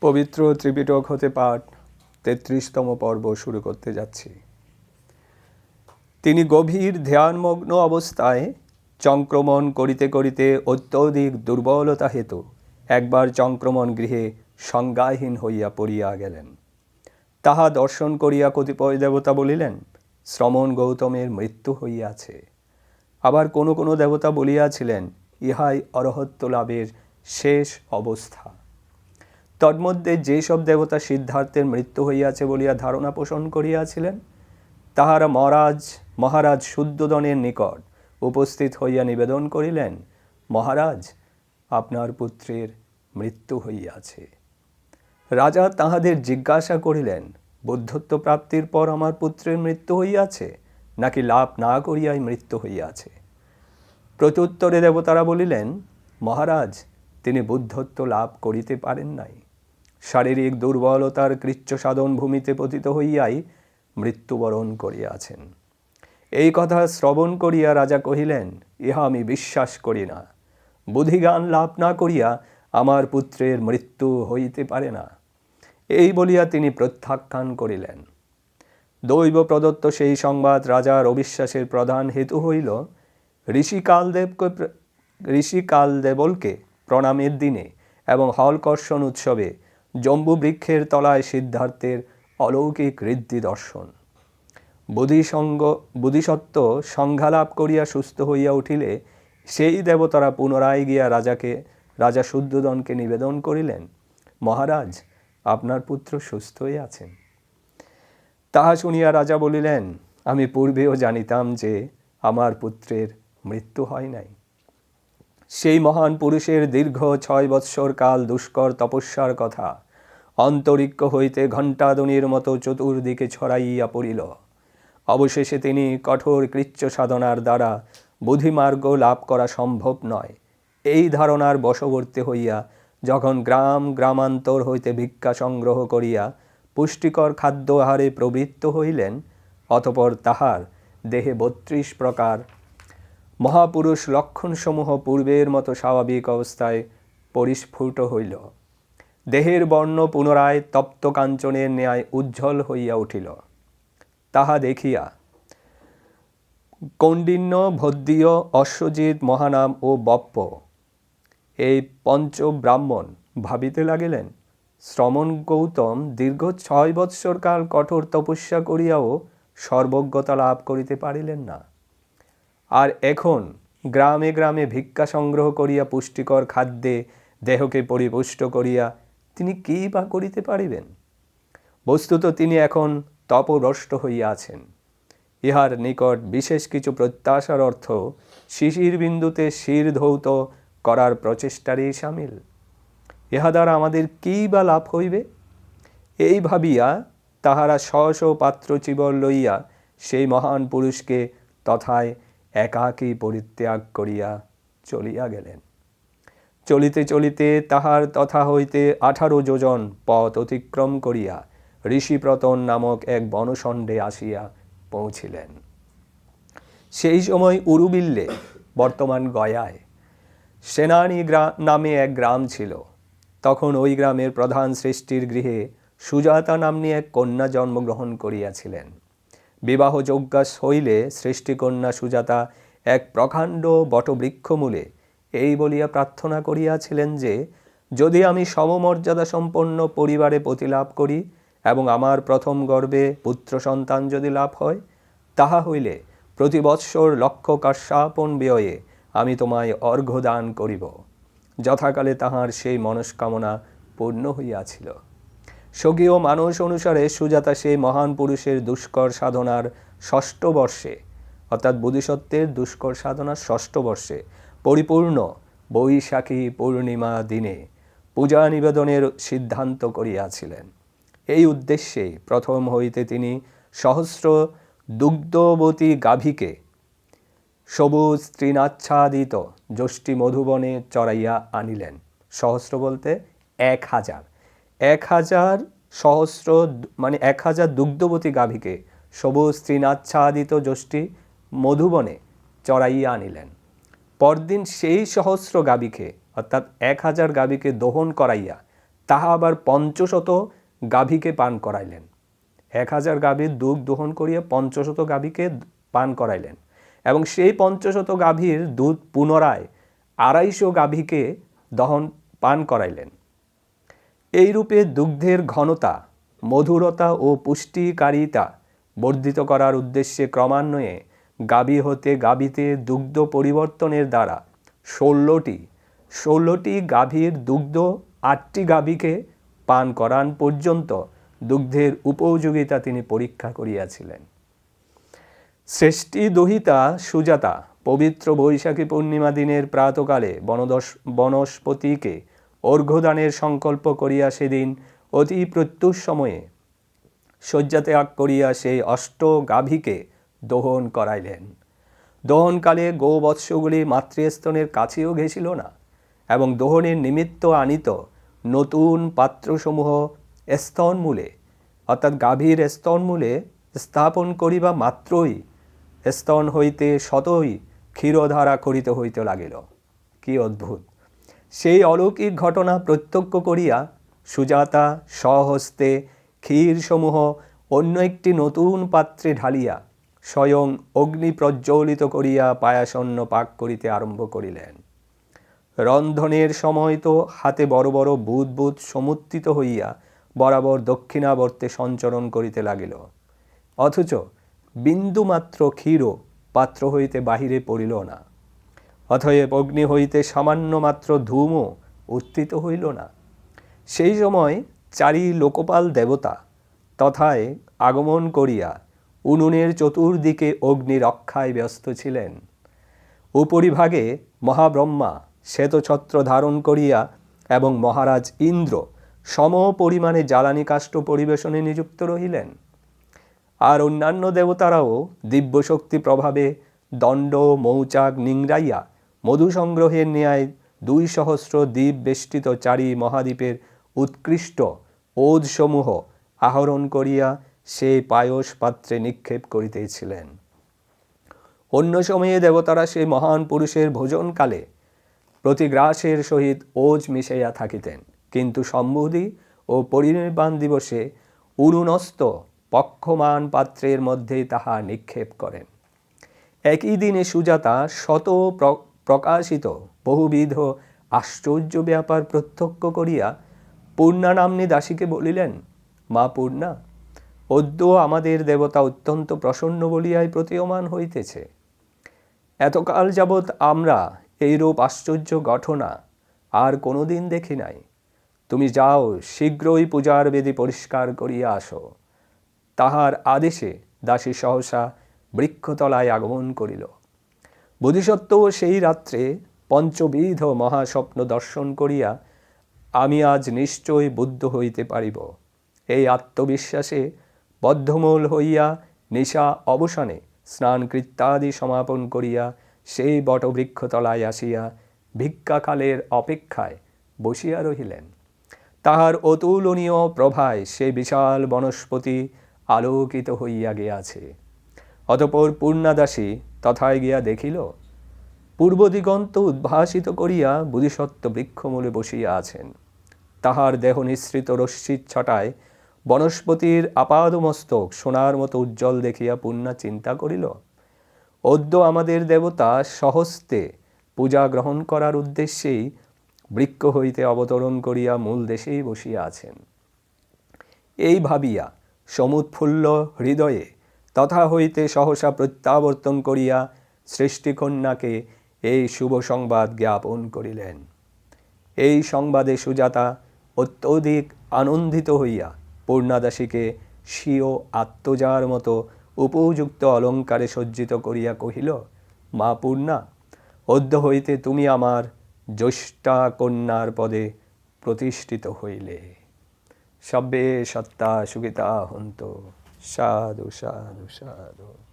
পবিত্র ত্রিপিটক হতে পাঠ তেত্রিশতম পর্ব শুরু করতে যাচ্ছি। তিনি গভীর ধ্যানমগ্ন অবস্থায় চংক্রমণ করিতে করিতে অত্যধিক দুর্বলতা হেতু একবার চংক্রমণ গৃহে সংজ্ঞাহীন হইয়া পড়িয়া গেলেন। তাহা দর্শন করিয়া কতিপয় দেবতা বলিলেন, শ্রমণ গৌতমের মৃত্যু হইয়াছে। আবার কোনো কোনো দেবতা বলিয়াছিলেন, ইহাই অরহত্ব লাভের শেষ অবস্থা। তন্মধ্যে যেসব দেবতা সিদ্ধার্থের মৃত্যু হইয়াছে বলিয়া ধারণা পোষণ করিয়াছিলেন, তাহারা মহারাজ মহারাজ শুদ্ধদনের নিকট উপস্থিত হইয়া নিবেদন করিলেন, মহারাজ, আপনার পুত্রের মৃত্যু হইয়াছে। রাজা তাহাদের জিজ্ঞাসা করিলেন বুদ্ধত্ব প্রাপ্তির পর আমার পুত্রের মৃত্যু হইয়াছে, নাকি লাভ না করিয়াই মৃত্যু হইয়াছে? প্রত্যুত্তরে দেবতারা বলিলেন, মহারাজ, তিনি বুদ্ধত্ব লাভ করিতে পারেন নাই। শারীরিক দুর্বলতার কৃচ্ছ সাধন ভূমিতে পতিত হইয়াই মৃত্যুবরণ করিয়াছেন। এই কথা শ্রবণ করিয়া রাজা কহিলেন, ইহা আমি বিশ্বাস করি না। বুধিগান লাভ না করিয়া আমার পুত্রের মৃত্যু হইতে পারে না। এই বলিয়া তিনি প্রত্যাখ্যান করিলেন। দৈব প্রদত্ত সেই সংবাদ রাজার অবিশ্বাসের প্রধান হেতু হইল ঋষি কালদেবকে ঋষি কালদেবলকে প্রণামের দিনে এবং হলকর্ষণ উৎসবে জম্বু বৃক্ষের তলায় সিদ্ধার্থের অলৌকিক ঋদ্ধি দর্শন। বুধিসঙ্গ বুধিসত্ত্ব সংজ্ঞালাভ করিয়া সুস্থ হইয়া উঠিলে সেই দেবতারা পুনরায় গিয়া রাজাকে, রাজা শুদ্ধদনকে নিবেদন করিলেন, মহারাজ, আপনার পুত্র সুস্থই আছেন। তাহা শুনিয়া রাজা বলিলেন, আমি পূর্বেও জানিতাম যে আমার পুত্রের মৃত্যু হয় নাই। সেই মহান পুরুষের দীর্ঘ ছয় বৎসর কাল দুষ্কর তপস্যার কথা। অন্তরিক্ষ হইতে ঘণ্টাদনির মতো চতুর্দিকে ছড়াইয়া পড়িল। অবশেষে তিনি কঠোর কৃচ্ছ সাধনার দ্বারা বুদ্ধিমার্গ লাভ করা সম্ভব নয়। এই ধারণার বশবর্তী হইয়া যখন গ্রাম গ্রামান্তর হইতে ভিক্ষা সংগ্রহ করিয়া পুষ্টিকর খাদ্য আহারে প্রবৃত্ত হইলেন, অতপর তাহার দেহে বত্রিশ প্রকার মহাপুরুষ লক্ষণসমূহ পূর্বের মতো স্বাভাবিক অবস্থায় পরিস্ফুট হইল। দেহের বর্ণ পুনরায় তপ্ত কাঞ্চনের ন্যায় উজ্জ্বল হইয়া উঠিল। তাহা দেখিয়া কৌণ্ডিন্য, ভদ্রীয়, অশ্বজিৎ, মহানাম ও বপ্প এই পঞ্চ ব্রাহ্মণ ভাবিতে লাগিলেন, শ্রমণ গৌতম দীর্ঘ ছয় বৎসর কাল কঠোর তপস্যা করিয়াও সর্বজ্ঞতা লাভ করিতে পারিলেন না। আর এখন গ্রামে গ্রামে ভিক্ষা সংগ্রহ করিয়া পুষ্টিকর খাদ্যে দেহকে পরিপুষ্ট করিয়া তিনি কী বা করিতে পারিবেন? বস্তুত তিনি এখন তপভ্রষ্ট হইয়া আছেন। ইহার নিকট বিশেষ কিছু প্রত্যাশার অর্থ শিশির বিন্দুতে শির ধৌত করার প্রচেষ্টারই সামিল। ইহা দ্বারা আমাদের কী বা লাভ হইবে? এই ভাবিয়া তাহারা স্ব স্ব পাত্র চিবর লইয়া সেই মহান পুরুষকে তথায় একাকী পরিত্যাগ করিয়া চলিয়া গেলেন। চলিতে চলিতে তাহার তথা হইতে আঠারো যোজন পথ অতিক্রম করিয়া ঋষিপ্রতন নামক এক বনষণ্ডে আসিয়া পৌঁছিলেন। সেই সময় উরুবিল্লে, বর্তমান গয়ায়, সেনানি নামে এক গ্রাম ছিল। তখন ওই গ্রামের প্রধান সৃষ্টির গৃহে সুজাতা নাম্নী এক কন্যা জন্মগ্রহণ করিয়াছিলেন। বিবাহ যজ্ঞাস হইলে সৃষ্টিকন্যা সুজাতা এক প্রকাণ্ড বটবৃক্ষমূলে। এই বলিয়া প্রার্থনা করিয়াছিলেন যে, যদি আমি সমমর্যাদা সম্পন্ন পরিবারে প্রতিলাভ করি এবং আমার প্রথম গর্বে পুত্র সন্তান যদি লাভ হয়, তাহা হইলে প্রতি বৎসর লক্ষ কাশ্যাপন ব্যয়ে আমি তোমায় অর্ঘ্য দান করিব। যথাকালে তাহার সেই মনস্কামনা পূর্ণ হইয়াছিল। স্বকীয় মানুষ অনুসারে সুজাতা সেই মহান পুরুষের দুষ্কর সাধনার ষষ্ঠ বর্ষে, অর্থাৎ বুদ্ধিসত্ত্বের দুষ্কর সাধনার ষষ্ঠ বর্ষে, পরিপূর্ণ বৈশাখী পূর্ণিমা দিনে পূজা নিবেদনের সিদ্ধান্ত করিয়াছিলেন। এই উদ্দেশ্যে প্রথম হইতে তিনি সহস্র দুগ্ধবতী গাভীকে সবুজ তৃণাচ্ছাদিত যষ্টি মধুবনে চড়াইয়া আনিলেন। সহস্র বলতে এক হাজার। এক হাজার সহস্র মানে এক হাজার দুগ্ধবতী গাভীকে সবুজ তৃণাচ্ছাদিত যষ্টি মধুবনে চড়াইয়া আনিলেন। পরদিন সেই সহস্র গাভীকে, অর্থাৎ এক হাজার গাভীকে দহন করাইয়া তাহা আবার পঞ্চশত গাভীকে পান করাইলেন। এক হাজার গাভীর দুধ দোহন করিয়া পঞ্চশত গাভীকে পান করাইলেন এবং সেই পঞ্চশত গাভীর দুধ পুনরায় আড়াইশো গাভীকে দহন পান করাইলেন। এইরূপে দুগ্ধের ঘনতা, মধুরতা ও পুষ্টিকারিতা বর্ধিত করার উদ্দেশ্যে ক্রমান্বয়ে গাভী হতে গাভীতে দুগ্ধ পরিবর্তনের দ্বারা ষোলোটি ষোলোটি গাভীর দুগ্ধ, আটটি গাভীকে পান করান পর্যন্ত দুগ্ধের উপযোগিতা তিনি পরীক্ষা করিয়াছিলেন। শ্রেষ্ঠী দহিতা সুজাতা পবিত্র বৈশাখী পূর্ণিমা দিনের প্রাতকালে বনদস বনস্পতিকে অর্ঘ্যদানের সংকল্প করিয়া সেদিন অতি প্রত্যুষ সময়ে শয্যা ত্যাগ করিয়া সেই অষ্ট গাভীকে দহন করাইলেন। দহনকালে গোবৎসগুলি মাতৃস্তনের কাছেও ঘেছিল না এবং দহনের নিমিত্ত আনিত নতুন পাত্রসমূহ স্তনমূলে, অর্থাৎ গাভীর স্তনমূলে স্থাপন করিবা মাত্রই স্তন হইতে শতই ক্ষীরধারা করিতে হইতে লাগিল। কি অদ্ভুত! সেই অলৌকিক ঘটনা প্রত্যক্ষ করিয়া সুজাতা স্বহস্তে ক্ষীরসমূহ অন্য একটি নতুন পাত্রে ঢালিয়া স্বয়ং অগ্নি প্রজ্বলিত করিয়া পায়াসন্ন পাক করিতে আরম্ভ করিলেন। রন্ধনের সময় তো হাতে বড় বড় বুধ বুধ সমুত্থিত হইয়া বরাবর দক্ষিণাবর্তে সঞ্চরণ করিতে লাগিল। অথচ বিন্দুমাত্র ক্ষীরও পাত্র হইতে বাহিরে পড়িল না। অথয়েব অগ্নি হইতে সামান্য মাত্র ধূমও উত্থিত হইল না। সেই সময় চারি লোকপাল দেবতা তথায় আগমন করিয়া উনুনের চতুর্দিকে অগ্নি রক্ষায় ব্যস্ত ছিলেন। উপরিভাগে মহাব্রহ্মা শ্বেতছত্র ধারণ করিয়া এবং মহারাজ ইন্দ্র সম পরিমাণে জ্বালানি কাষ্ঠ পরিবেশনে নিযুক্ত রহিলেন। আর অন্যান্য দেবতারাও দিব্যশক্তি প্রভাবে দণ্ড, মৌচাক নিংড়াইয়া মধু সংগ্রহের ন্যায় দুই সহস্র দ্বীপ বেষ্টিত চারি মহাদ্বীপের উৎকৃষ্ট ওদসমূহ আহরণ করিয়া সেই পায়স পাত্রে নিক্ষেপ করিতেছিলেন। অন্য সময়ে দেবতারা সেই মহান পুরুষের ভোজনকালে প্রতিগ্রাসের সহিত ওজ মিশাইয়া থাকিতেন। কিন্তু সম্বুধি ও পরিনির্বাণ দিবসে উরুনস্ত পক্ষমান পাত্রের মধ্যেই তাহা নিক্ষেপ করেন। একই দিনে সুজাতা শত প্রকাশিত বহুবিধ আশ্চর্য ব্যাপার প্রত্যক্ষ করিয়া পূর্ণা নাম্নী দাসীকে বলিলেন, মা পূর্ণা, অদ্য আমাদের দেবতা অত্যন্ত প্রসন্ন বলিয়াই প্রতীয়মান হইতেছে। এতকাল যাবৎ আমরা এইরূপ আশ্চর্য ঘটনা আর কোনোদিন দেখি নাই। তুমি যাও, শীঘ্রই পূজার বেদি পরিষ্কার করিয়া আসো। তাহার আদেশে দাসী সহসা বৃক্ষতলায় আগমন করিল। বোধিসত্ত্বও সেই রাত্রে পঞ্চবিধ মহাস্বপ্ন দর্শন করিয়া আমি আজ নিশ্চয় বুদ্ধ হইতে পারিব। এই আত্মবিশ্বাসে বদ্ধমূল হইয়া নিশা অবসানে স্নান কৃত্যাদি সমাপন করিয়া সেই বটবৃক্ষতলায় আসিয়া ভিক্ষাকালের অপেক্ষায় বসিয়া রহিলেন। তাহার অতুলনীয় প্রভায় সে বিশাল বনস্পতি আলোকিত হইয়া গিয়াছে। অতপর পূর্ণাদাসী তথায় গিয়া দেখিল পূর্ব দিগন্ত উদ্ভাসিত করিয়া বুধিসত্ত্ব বৃক্ষমূলে বসিয়া আছেন। তাহার দেহ নিঃসৃত রশ্মির ছটায় বনস্পতির আপাদমস্তক সোনার মতো উজ্জ্বল দেখিয়া পূর্ণা চিন্তা করিল, অদ্য আমাদের দেবতা সহস্তে পূজা গ্রহণ করার উদ্দেশ্যেই বৃক্ষ হইতে অবতরণ করিয়া মূল দেশেই বসিয়া আছেন। এই ভাবিয়া সমুৎফুল্ল হৃদয়ে তথা হইতে সহসা প্রত্যাবর্তন করিয়া সৃষ্টিকন্যাকে এই শুভ সংবাদ জ্ঞাপন করিলেন। এই সংবাদে সুজাতা অত্যধিক আনন্দিত হইয়া পূর্ণাদাসীকে স্বীয় আত্মজার মতো উপযুক্ত অলঙ্কারে সজ্জিত করিয়া কহিল, মা পূর্ণা, অদ্য হইতে তুমি আমার জ্যৈষ্ঠা কন্যার পদে প্রতিষ্ঠিত হইলে। সব্যে সত্তা সুগীতা হন্ত। સાધુ સાધુ સાધુ.